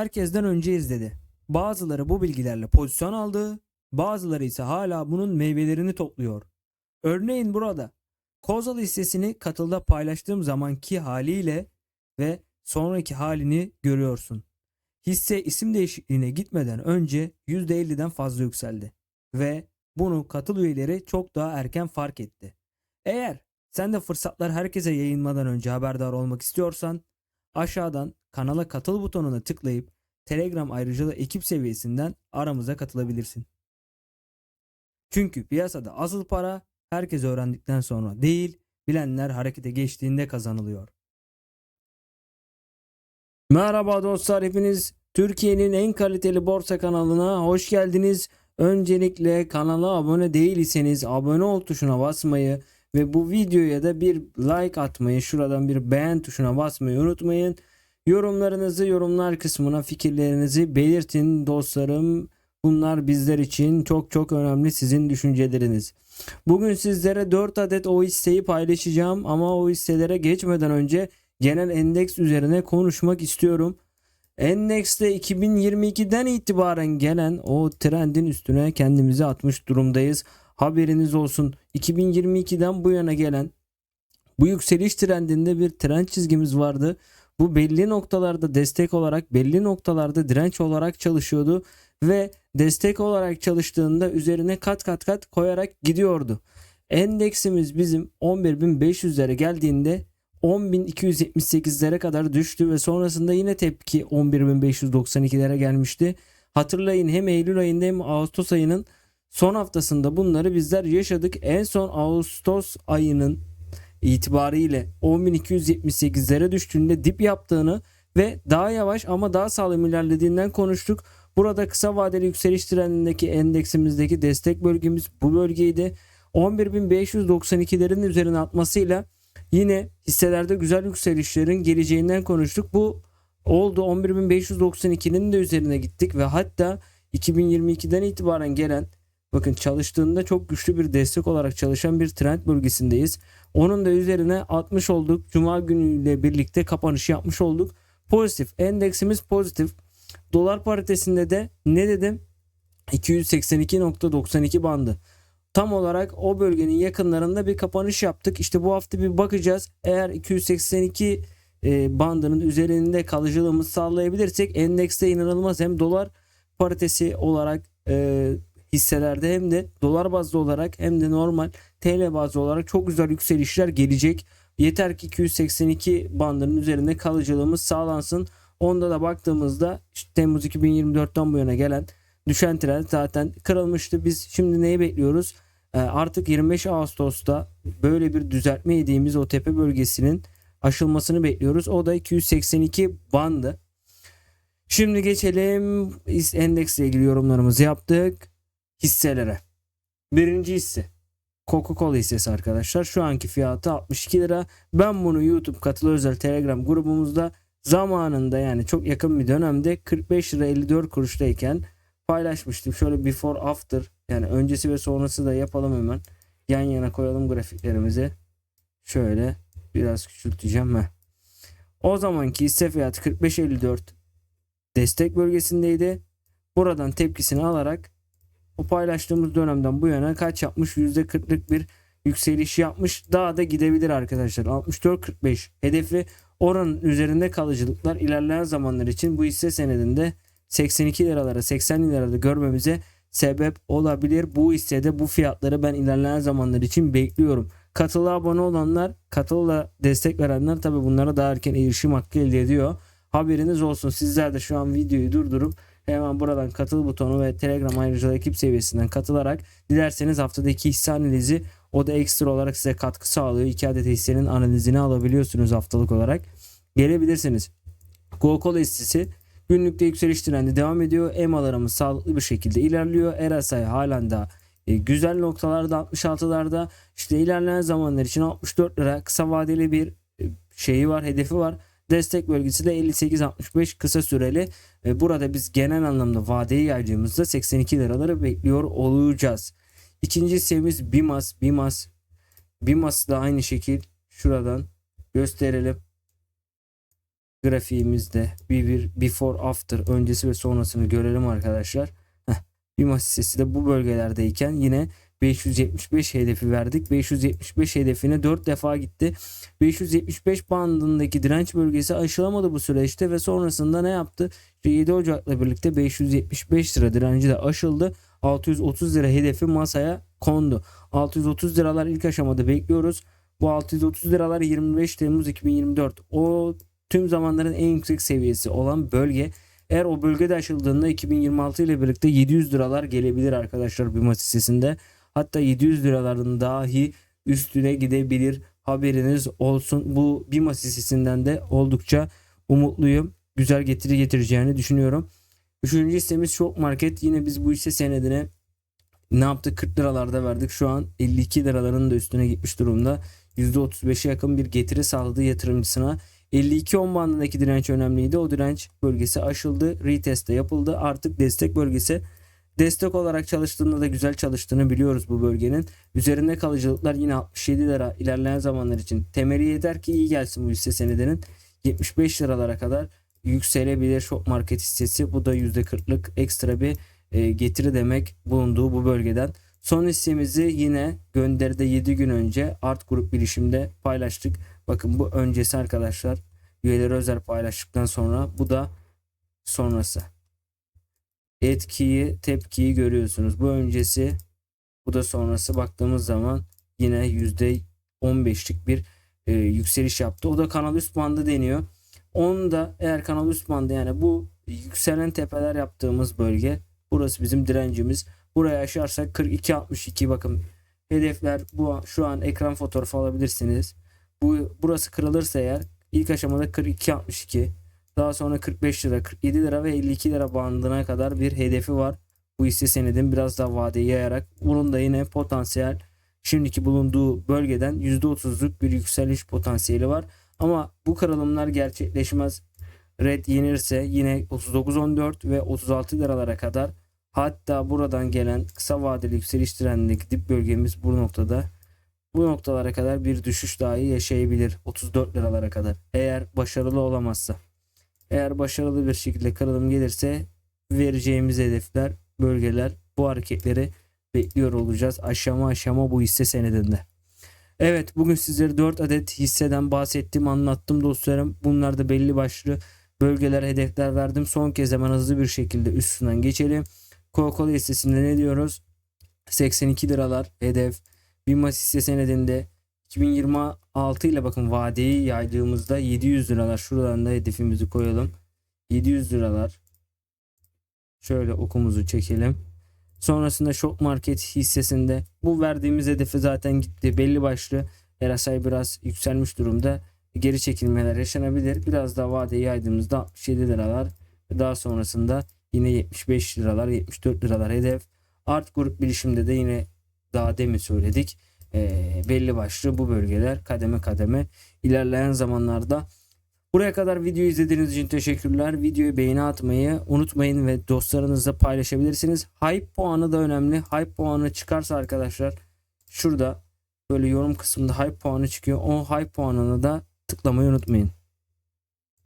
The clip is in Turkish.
herkesten önce izledi. Bazıları bu bilgilerle pozisyon aldı, bazıları ise hala bunun meyvelerini topluyor. Örneğin burada Kozal hissesini katılda paylaştığım zamanki haliyle ve sonraki halini görüyorsun. Hisse isim değişikliğine gitmeden önce %50'den fazla yükseldi ve bunu katıl üyeleri çok daha erken fark etti. Eğer sen de fırsatlar herkese yayınmadan önce haberdar olmak istiyorsan aşağıdan kanala katıl butonuna tıklayıp Telegram ayrıcalığı ekip seviyesinden aramıza katılabilirsin. Çünkü piyasada asıl para herkes öğrendikten sonra değil, bilenler harekete geçtiğinde kazanılıyor. Merhaba dostlar hepiniz Türkiye'nin en kaliteli borsa kanalına hoş geldiniz. Öncelikle kanala abone değilseniz abone ol tuşuna basmayı ve bu videoya da bir like atmayı şuradan bir beğen tuşuna basmayı unutmayın. Yorumlarınızı yorumlar kısmına fikirlerinizi belirtin dostlarım. Bunlar bizler için çok çok önemli sizin düşünceleriniz. Bugün sizlere 4 adet o hisseyi paylaşacağım ama o hisselere geçmeden önce genel endeks üzerine konuşmak istiyorum. Endekste 2022'den itibaren gelen o trendin üstüne kendimizi atmış durumdayız. Haberiniz olsun. 2022'den bu yana gelen bu yükseliş trendinde bir trend çizgimiz vardı. Bu belli noktalarda destek olarak, belli noktalarda direnç olarak çalışıyordu ve destek olarak çalıştığında üzerine kat kat kat koyarak gidiyordu. Endeksimiz bizim 11.500'lere geldiğinde 10.278'lere kadar düştü ve sonrasında yine tepki 11.592'lere gelmişti. Hatırlayın hem Eylül ayında hem Ağustos ayının son haftasında bunları bizler yaşadık. En son Ağustos ayının itibariyle 10.278'lere düştüğünde dip yaptığını ve daha yavaş ama daha sağlam ilerlediğinden konuştuk. Burada kısa vadeli yükseliş trendindeki endeksimizdeki destek bölgemiz bu bölgeydi. 11.592'lerin üzerine atmasıyla yine hisselerde güzel yükselişlerin geleceğinden konuştuk. Bu oldu 11.592'nin de üzerine gittik ve hatta 2022'den itibaren gelen bakın çalıştığında çok güçlü bir destek olarak çalışan bir trend bölgesindeyiz. Onun da üzerine 60 olduk. Cuma günüyle birlikte kapanış yapmış olduk. Pozitif. Endeksimiz pozitif. Dolar paritesinde de ne dedim? 282.92 bandı. Tam olarak o bölgenin yakınlarında bir kapanış yaptık. İşte bu hafta bir bakacağız. Eğer 282 e, bandının üzerinde kalıcılığımız sağlayabilirsek endekste inanılmaz hem dolar paritesi olarak e, hisselerde hem de dolar bazlı olarak hem de normal TL bazlı olarak çok güzel yükselişler gelecek. Yeter ki 282 bandının üzerinde kalıcılığımız sağlansın. Onda da baktığımızda işte Temmuz 2024'ten bu yana gelen düşen trend zaten kırılmıştı. Biz şimdi neyi bekliyoruz? Ee, artık 25 Ağustos'ta böyle bir düzeltme yediğimiz o tepe bölgesinin aşılmasını bekliyoruz. O da 282 bandı. Şimdi geçelim endeksle ilgili yorumlarımızı yaptık hisselere. Birinci hisse Coca-Cola hissesi arkadaşlar. Şu anki fiyatı 62 lira. Ben bunu YouTube katılı özel Telegram grubumuzda zamanında yani çok yakın bir dönemde 45 lira 54 kuruştayken paylaşmıştım. Şöyle before after yani öncesi ve sonrası da yapalım hemen. Yan yana koyalım grafiklerimizi. Şöyle biraz küçülteceğim. Heh. O zamanki hisse fiyatı 45.54 destek bölgesindeydi. Buradan tepkisini alarak o paylaştığımız dönemden bu yana kaç yapmış? %40'lık bir yükseliş yapmış. Daha da gidebilir arkadaşlar. 64.45 hedefi oranın üzerinde kalıcılıklar ilerleyen zamanlar için bu hisse senedinde 82 liralara 80 lirada görmemize sebep olabilir. Bu hissede bu fiyatları ben ilerleyen zamanlar için bekliyorum. Katıla abone olanlar, katıla destek verenler tabi bunlara daha erken erişim hakkı elde ediyor. Haberiniz olsun. Sizler de şu an videoyu durdurup hemen buradan katıl butonu ve Telegram ayrıcalığı ekip seviyesinden katılarak dilerseniz haftadaki hisse analizi o da ekstra olarak size katkı sağlıyor. 2 adet hissenin analizini alabiliyorsunuz haftalık olarak. Gelebilirsiniz. Coca-Cola hissesi günlükte yükseliş trendi devam ediyor. EMA'larımız sağlıklı bir şekilde ilerliyor. RSI halen daha e, güzel noktalarda 66'larda işte ilerleyen zamanlar için 64 lira kısa vadeli bir e, şeyi var hedefi var. Destek bölgesi de 58-65 kısa süreli. Burada biz genel anlamda vadeyi yaydığımızda 82 liraları bekliyor olacağız. İkinci hissemiz Bimas. Bimas. Bimas da aynı şekil şuradan gösterelim. grafiğimizde bir, bir before after öncesi ve sonrasını görelim arkadaşlar. Heh, BİM hissesi de bu bölgelerdeyken yine 575 hedefi verdik. 575 hedefine 4 defa gitti. 575 bandındaki direnç bölgesi aşılamadı bu süreçte ve sonrasında ne yaptı? İşte 7 Ocak'la birlikte 575 lira direnci de aşıldı. 630 lira hedefi masaya kondu. 630 liralar ilk aşamada bekliyoruz. Bu 630 liralar 25 Temmuz 2024. O tüm zamanların en yüksek seviyesi olan bölge. Eğer o bölgede aşıldığında 2026 ile birlikte 700 liralar gelebilir arkadaşlar bir maç hissesinde. Hatta 700 liraların dahi üstüne gidebilir. Haberiniz olsun. Bu bir maç hissesinden de oldukça umutluyum. Güzel getiri getireceğini düşünüyorum. Üçüncü hissemiz Şok Market. Yine biz bu hisse senedine ne yaptık? 40 liralarda verdik. Şu an 52 liraların da üstüne gitmiş durumda. %35'e yakın bir getiri sağladı yatırımcısına. 52-10 bandındaki direnç önemliydi. O direnç bölgesi aşıldı. Retest de yapıldı. Artık destek bölgesi. Destek olarak çalıştığında da güzel çalıştığını biliyoruz bu bölgenin. Üzerinde kalıcılıklar yine 67 lira ilerleyen zamanlar için. Temeli yeter ki iyi gelsin bu hisse senedinin. 75 liralara kadar yükselebilir şok market hissesi. Bu da %40'lık ekstra bir e, getiri demek bulunduğu bu bölgeden. Son hissemizi yine gönderide 7 gün önce Art Grup bilişimde paylaştık. Bakın bu öncesi arkadaşlar. Üyeleri özel paylaştıktan sonra bu da sonrası. Etkiyi, tepkiyi görüyorsunuz. Bu öncesi, bu da sonrası baktığımız zaman yine %15'lik bir e, yükseliş yaptı. O da kanal üst bandı deniyor. Onu da eğer kanal üst bandı yani bu yükselen tepeler yaptığımız bölge burası bizim direncimiz. Burayı aşarsak 42-62 bakın hedefler bu şu an ekran fotoğrafı alabilirsiniz. Bu burası kırılırsa eğer ilk aşamada 42-62 daha sonra 45 lira 47 lira ve 52 lira bandına kadar bir hedefi var. Bu hisse senedin biraz daha vadeyi yayarak bunun da yine potansiyel şimdiki bulunduğu bölgeden %30'luk bir yükseliş potansiyeli var. Ama bu kırılımlar gerçekleşmez. Red yenirse yine 39.14 ve 36 liralara kadar hatta buradan gelen kısa vadeli yükseliş trendindeki dip bölgemiz bu noktada bu noktalara kadar bir düşüş dahi yaşayabilir 34 liralara kadar eğer başarılı olamazsa. Eğer başarılı bir şekilde kırılım gelirse vereceğimiz hedefler, bölgeler bu hareketleri bekliyor olacağız aşama aşama bu hisse senedinde. Evet bugün sizlere 4 adet hisseden bahsettim anlattım dostlarım. Bunlar da belli başlı bölgeler hedefler verdim. Son kez hemen hızlı bir şekilde üstünden geçelim. Coca-Cola hissesinde ne diyoruz? 82 liralar hedef. Bimas hisse senedinde 2026 ile bakın vadeyi yaydığımızda 700 liralar. Şuradan da hedefimizi koyalım. 700 liralar. Şöyle okumuzu çekelim. Sonrasında Şok Market hissesinde bu verdiğimiz hedefe zaten gitti. Belli başlı RSI biraz yükselmiş durumda. Geri çekilmeler yaşanabilir. Biraz daha vadeyi yaydığımızda 67 liralar. Daha sonrasında yine 75 liralar 74 liralar hedef. Art grup bilişimde de yine daha demin söyledik. E, belli başlı bu bölgeler kademe kademe ilerleyen zamanlarda Buraya kadar video izlediğiniz için teşekkürler. Videoyu beğeni atmayı unutmayın ve dostlarınızla paylaşabilirsiniz. Hype puanı da önemli. Hype puanı çıkarsa arkadaşlar şurada böyle yorum kısmında hype puanı çıkıyor. O hype puanını da tıklamayı unutmayın.